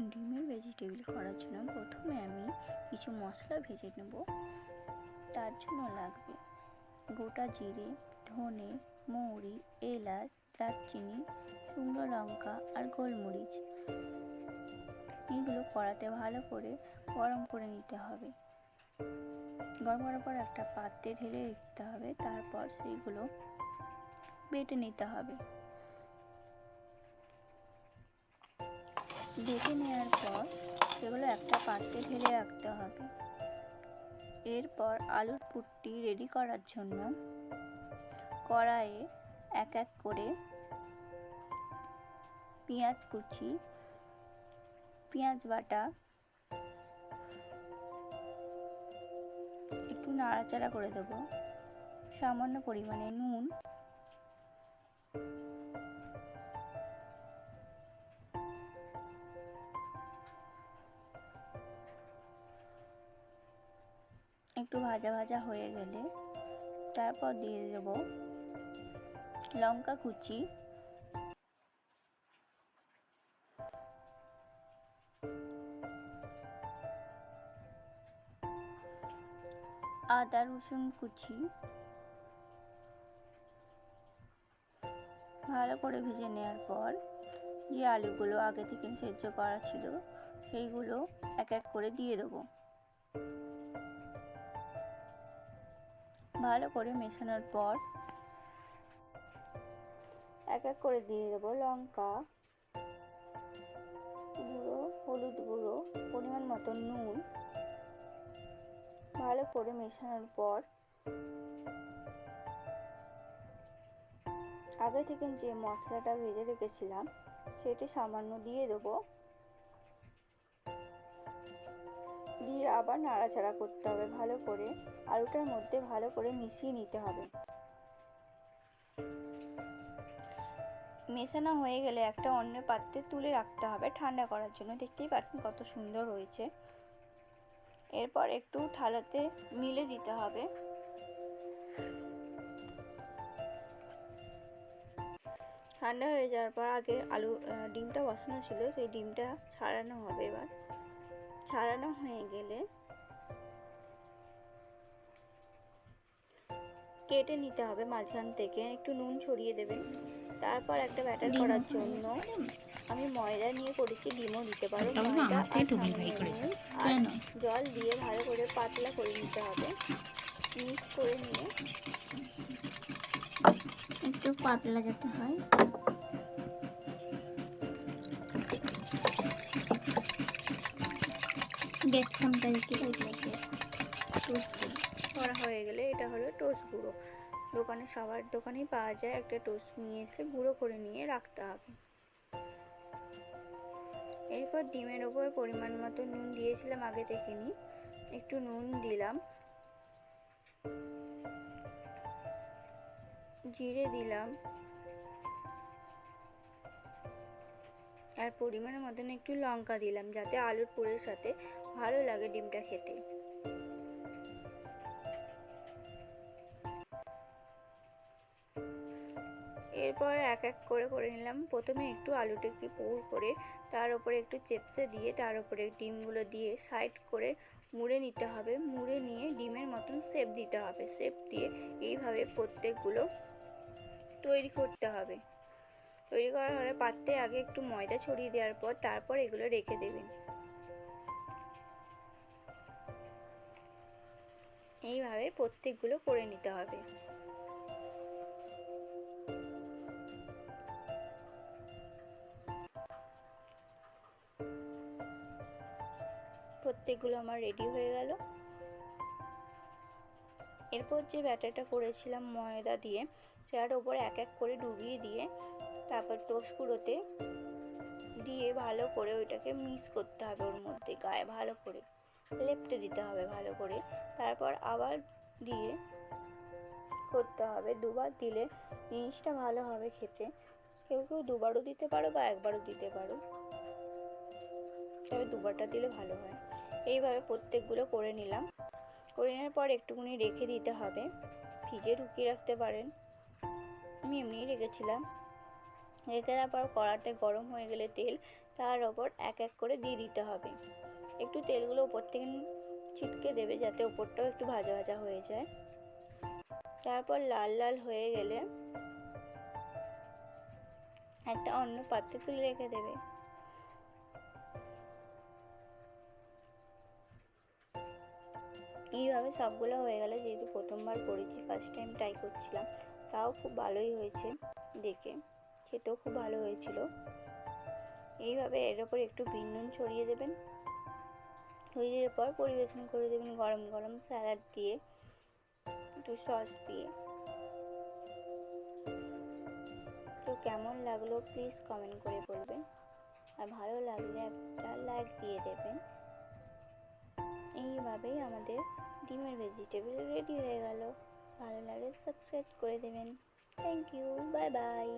ডিমের ভেজিটেবিল করার জন্য প্রথমে আমি কিছু মশলা ভেজে নেব। তার জন্য লাগবে গোটা জিরে, ধনে, মৌরি, এলাচ, দারচিনি, শুকনো লঙ্কা আর গোলমরিচ। এগুলো কড়াতে ভালো করে গরম করে নিতে হবে। গরম করার পর একটা পাত্রে ঢেলে রাখতে হবে। তারপর সেইগুলো বেটে নিতে হবে। বেটে নেওয়ার পর সেগুলো একটা পাত্রে ঢেলে রাখতে হবে। এরপর আলুর পুরটি রেডি করার জন্য কড়াইয়ে এক এক করে পেঁয়াজ কুচি, পেঁয়াজ বাটা একটু নাড়াচাড়া করে দেব। সামান্য পরিমাণে নুন একটু ভাজা ভাজা হয়ে গেলে তারপর দিয়ে দেব লঙ্কা কুচি। আদা রসুন কুচি। ভালো করে ভেজে নেওয়ার পর যে আলুগুলো আগে থেকে সেদ্ধ করা ছিল, সেইগুলো এক এক করে দিয়ে দেবো। ভালো করে মেশানোর পর এক এক করে দিয়ে দেবো লঙ্কা, গুঁড়ো, হলুদ গুঁড়ো, পরিমাণ মতো নুন। ভালো করে মেশানোর পর আগে থেকে যে মশলাটা ভেজে রেখেছিলাম, সেটি সামান্য দিয়ে দেবো। দিয়ে আবার নাড়াচাড়া করতে হবে ভালো করে। আলুটার মধ্যে ভালো করে মিশিয়ে নিতে হবে। মেশানো হয়ে গেলে একটা অন্য পাত্রে তুলে রাখতে হবে ঠান্ডা করার জন্য। দেখতেই পাচ্ছেন কত সুন্দর হয়েছে। এরপর একটু থালাতে মিলে দিতে হবে। ঠান্ডা হয়ে যাওয়ার পর আগে আলু ডিমটা বসানো ছিল, সেই ডিমটা ছাড়ানো হবে এবার। ছাড়ানো হয়ে গেলে কেটে নিতে হবে মাঝখান থেকে। একটু নুন ছড়িয়ে দেবেন তারপর একটা ব্যাটার করার জন্য আমি ময়দা নিয়ে করেছি ডিমও দিতে পারো। ময়দা আর জল দিয়ে ভালো করে পাতলা করে নিতে হবে। মিক্স করে নিয়ে একটু পাতলা যেতে হয়। করা হয়ে গেলে এটা হলো টোস্ট গুঁড়ো। দোকানে সবার দোকানেই পাওয়া যায় একটা টোস্ট নিয়ে এসে গুঁড়ো করে নিয়ে রাখতে হবে। এরপর ডিমের ওপর পরিমাণ মতো নুন দিয়েছিলাম, আগে থেকে নিই একটু নুন দিলাম। জিরে দিলাম। আর পরিমাণের মতন একটু লঙ্কা দিলাম, যাতে আলুর পুরের সাথে ভালো লাগে ডিমটা খেতে। এরপর এক এক করে করে নিলাম। প্রথমে একটু আলুটাকে পুর করে তার উপরে একটু চেপসে দিয়ে তার উপরে ডিমগুলো দিয়ে সাইড করে মুড়ে নিতে হবে। মুড়ে নিয়ে ডিমের মতন শেপ দিতে হবে। শেপ দিয়ে এইভাবে প্রত্যেকগুলো তৈরি করতে হবে। তৈরি করার হলে পাত্রে আগে একটু ময়দা ছড়িয়ে দেওয়ার পর তারপর এগুলো রেখে দেবেন এইভাবে প্রত্যেকগুলো করে নিতে হবে। প্রত্যেকগুলো আমার রেডি হয়ে গেল। এরপর যে ব্যাটারটা করেছিলাম ময়দা দিয়ে, সেটার ওপর এক এক করে ডুবিয়ে দিয়ে তারপর টোস্টগুলোতে দিয়ে ভালো করে ওইটাকে মিক্স করতে হবে ওর মধ্যে, গায়ে ভালো করে, লেপটে দিতে হবে ভালো করে। তারপর আবার দিয়ে করতে হবে দুবার দিলে জিনিসটা ভালো হবে খেতে। কেউ কেউ দুবারও দিতে পারো বা একবারও দিতে পারো। তবে দুবারটা দিলে ভালো হয়। এইভাবে প্রত্যেকগুলো করে নিলাম। করে নেওয়ার পর একটুখানি রেখে দিতে হবে। ফ্রিজে ঢুকিয়ে রাখতে পারেন। আমি এমনিই রেখেছিলাম। দেওয়ার পর কড়াতে গরম হয়ে গেলে তেল, তার ওপর এক এক করে দিয়ে দিতে হবে। একটু তেলগুলো ওপর থেকে ছিটকে দেবে যাতে ওপরটাও একটু ভাজা ভাজা হয়ে যায়। তারপর লাল লাল হয়ে গেলে একটা অন্য পাত্রে তুলে রেখে দেবে। এইভাবে সবগুলো হয়ে গেলে যেহেতু প্রথমবার করেছি ফার্স্ট টাইম ট্রাই করছিলাম, তাও খুব ভালোই হয়েছে দেখে। খেতেও খুব ভালো হয়েছিল। এইভাবে এর ওপর একটু নুন ছড়িয়ে দেবেন। হয়ে যাওয়ার পর পরিবেশন করে দেবেন গরম গরম স্যালাড দিয়ে, একটু সস দিয়ে। তো কেমন লাগল প্লিজ কমেন্ট করে বলবেন। আর ভালো লাগলে একটা লাইক দিয়ে দেবেন। এইভাবেই আমাদের ডিমের ভেজিটেবল রেডি হয়ে গেল। ভালো লাগলে সাবস্ক্রাইব করে দেবেন। Thank you bye bye